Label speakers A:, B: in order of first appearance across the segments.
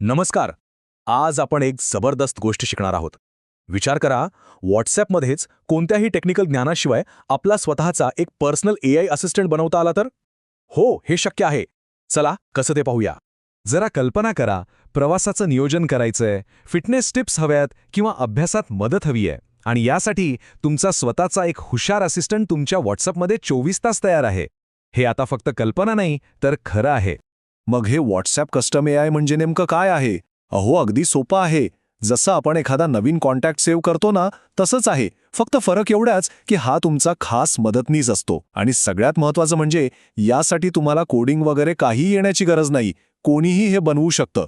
A: नमस्कार. आज आपण एक जबरदस्त गोष्ट शिकणार आहोत. विचार करा व्हॉट्सॲपमध्येच कोणत्याही टेक्निकल ज्ञानाशिवाय आपला स्वतःचा एक पर्सनल ए आय असिस्टंट बनवता आला तर? हो हे शक्य आहे. चला कसं ते पाहूया.
B: जरा कल्पना करा प्रवासाचं नियोजन करायचंय फिटनेस टिप्स हव्यात किंवा अभ्यासात मदत हवी आहे. आणि यासाठी तुमचा स्वतःचा एक हुशार असिस्टंट तुमच्या व्हॉट्सअपमध्ये चोवीस तास तयार आहे. हे आता फक्त कल्पना नाही तर खरं आहे.
C: मग हे व्हॉट्सॲप कस्टम ए आय म्हणजे नेमकं काय आहे? अहो अगदी सोपं आहे. जसं आपण एखादा नवीन कॉन्टॅक्ट सेव्ह करतो ना तसंच आहे. फक्त फरक एवढाच की हा तुमचा खास मदतनीस असतो. आणि सगळ्यात महत्त्वाचं म्हणजे यासाठी तुम्हाला कोडिंग वगैरे काही येण्याची गरज नाही. कोणीही हे बनवू शकतं.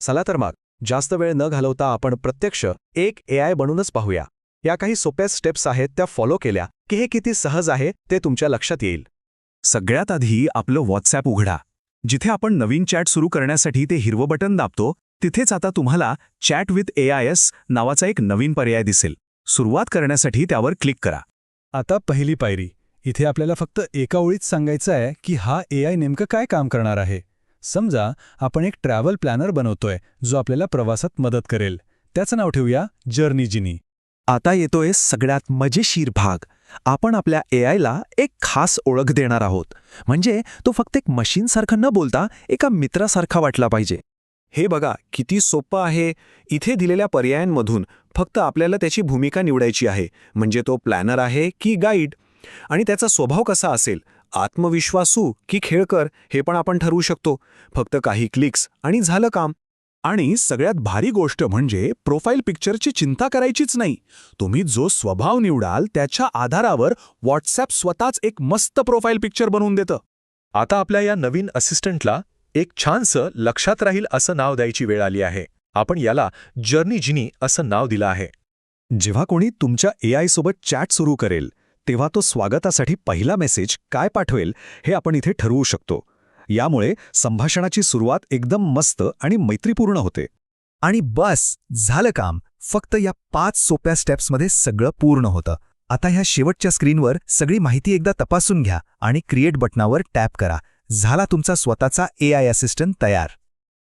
A: चला तर मग जास्त वेळ न घालवता आपण प्रत्यक्ष एक ए आय बनूनच पाहूया. या काही सोप्या स्टेप्स आहेत त्या फॉलो केल्या की हे किती सहज आहे ते तुमच्या लक्षात येईल.
B: सगळ्यात आधी आपलं व्हॉट्सॲप उघडा. जिथे आपण नवीन चॅट सुरू करण्यासाठी ते हिरवं बटन दाबतो तिथेच आता तुम्हाला chat with A I S नावाचा एक नवीन पर्याय दिसेल. सुरुवात करण्यासाठी त्यावर क्लिक करा.
D: आता पहिली पायरी. इथे आपल्याला फक्त एका ओळीत सांगायचं आहे की हा ए आय नेमकं काय काम करणार आहे. समजा आपण एक ट्रॅव्हल प्लॅनर बनवतोय जो आपल्याला प्रवासात मदत करेल. त्याचं नाव ठेवूया जर्नी जिनी.
B: आता येतोय सगळ्यात मजेशीर भाग. आपण आपल्या ए आयला एक खास ओळख देणार आहोत. म्हणजे तो फक्त एक मशीनसारखं न बोलता एका मित्रासारखा वाटला पाहिजे.
C: हे बघा किती सोपं आहे. इथे दिलेल्या पर्यायांमधून फक्त आपल्याला त्याची भूमिका निवडायची आहे. म्हणजे तो प्लॅनर आहे की गाईड. आणि त्याचा स्वभाव कसा असेल? आत्मविश्वासू की खेळकर हे पण आपण ठरवू शकतो. फक्त काही क्लिक्स आणि झालं काम.
A: आणि सगळ्यात भारी गोष्ट म्हणजे प्रोफाईल पिक्चरची चिंता करायचीच नाही. तुम्ही जो स्वभाव निवडाल त्याच्या आधारावर व्हॉट्सॲप स्वतःच एक मस्त प्रोफाईल पिक्चर बनवून देतं. आता आपल्या या नवीन असिस्टंटला एक छानसं लक्षात राहील असं नाव द्यायची वेळ आली आहे. आपण याला जर्नी जिनी असं नाव दिलं आहे.
B: जेव्हा कोणी तुमच्या ए आय सोबत चॅट सुरू करेल तेव्हा तो स्वागतासाठी पहिला मेसेज काय पाठवेल हे आपण इथे ठरवू शकतो. यामुळे संभाषणाची सुरुवात एकदम मस्त आणि मैत्रीपूर्ण होते. आणि बस झालं काम. फक्त या पाच सोप्या स्टेप्समध्ये सगळं पूर्ण होतं. आता ह्या शेवटच्या स्क्रीनवर सगळी माहिती एकदा तपासून घ्या आणि क्रिएट बटनावर टॅप करा. झाला तुमचा स्वतःचा ए आय असिस्टंट तयार.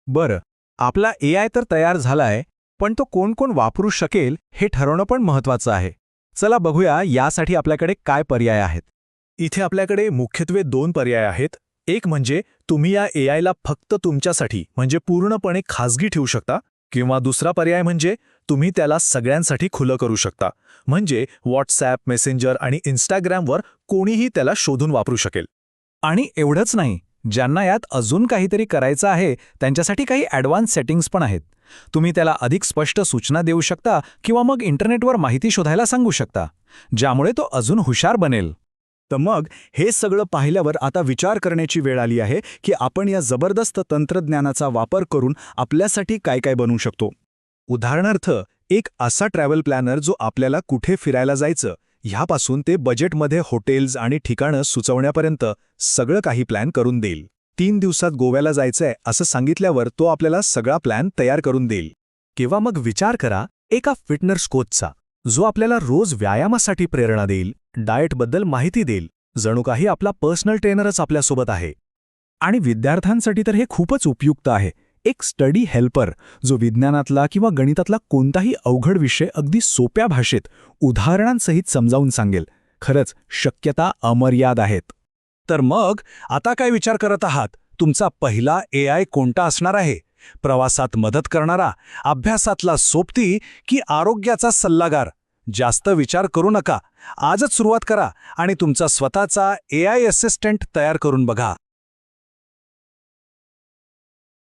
A: बरं आपला ए आय तर तयार झालाय पण तो कोण कोण वापरू शकेल हे ठरवणं पण महत्वाचं आहे. चला बघूया यासाठी आपल्याकडे काय पर्याय आहेत. इथे आपल्याकडे मुख्यत्वे दोन पर्याय आहेत. एक म्हणजे तुम्ही या ए फक्त तुमच्यासाठी म्हणजे पूर्णपणे खाजगी ठेवू शकता किंवा दुसरा पर्याय म्हणजे तुम्ही त्याला सगळ्यांसाठी खुलं करू शकता. म्हणजे व्हॉट्सॲप मेसेंजर आणि इन्स्टाग्रामवर कोणीही त्याला शोधून वापरू शकेल.
D: आणि एवढंच नाही ज्यांना यात अजून काहीतरी करायचं आहे त्यांच्यासाठी काही ॲडव्हान्स सेटिंग्स पण आहेत. तुम्ही त्याला अधिक स्पष्ट सूचना देऊ शकता किंवा मग इंटरनेटवर माहिती शोधायला सांगू शकता ज्यामुळे तो अजून हुशार बनेल.
C: तर मग हे सगळं पाहिल्यावर आता विचार करण्याची वेळ आली आहे की आपण या जबरदस्त तंत्रज्ञानाचा वापर करून आपल्यासाठी काय काय बनवू शकतो. उदाहरणार्थ एक असा ट्रॅव्हल प्लॅनर जो आपल्याला कुठे फिरायला जायचं ह्यापासून ते बजेटमध्ये हॉटेल्स आणि ठिकाणं सुचवण्यापर्यंत सगळं काही प्लॅन करून देईल. तीन दिवसात गोव्याला जायचंय असं सांगितल्यावर तो आपल्याला सगळा प्लॅन तयार करून देईल.
A: किंवा मग विचार करा एका फिटनेस कोचचा जो आपल्याला रोज व्यायामासाठी प्रेरणा देईल डाएटबद्दल माहिती देईल. जणू काही आपला पर्सनल ट्रेनरच आपल्यासोबत आहे.
D: आणि विद्यार्थ्यांसाठी तर हे खूपच उपयुक्त आहे. एक स्टडी हेल्पर जो विज्ञानातला किंवा गणितातला कोणताही अवघड विषय अगदी सोप्या भाषेत उदाहरणांसहित समजावून सांगेल. खरंच शक्यता अमर्याद आहेत.
A: तर मग आता काय विचार करत आहात? तुमचा पहिला ए आय कोणता असणार आहे? प्रवासात मदत करणारा अभ्यासातला सोबती की आरोग्याचा सल्लागार? जास्त विचार करू नका. आजच सुरुवात करा आणि तुमचा स्वतःचा ए आय असिस्टंट तयार करून बघा.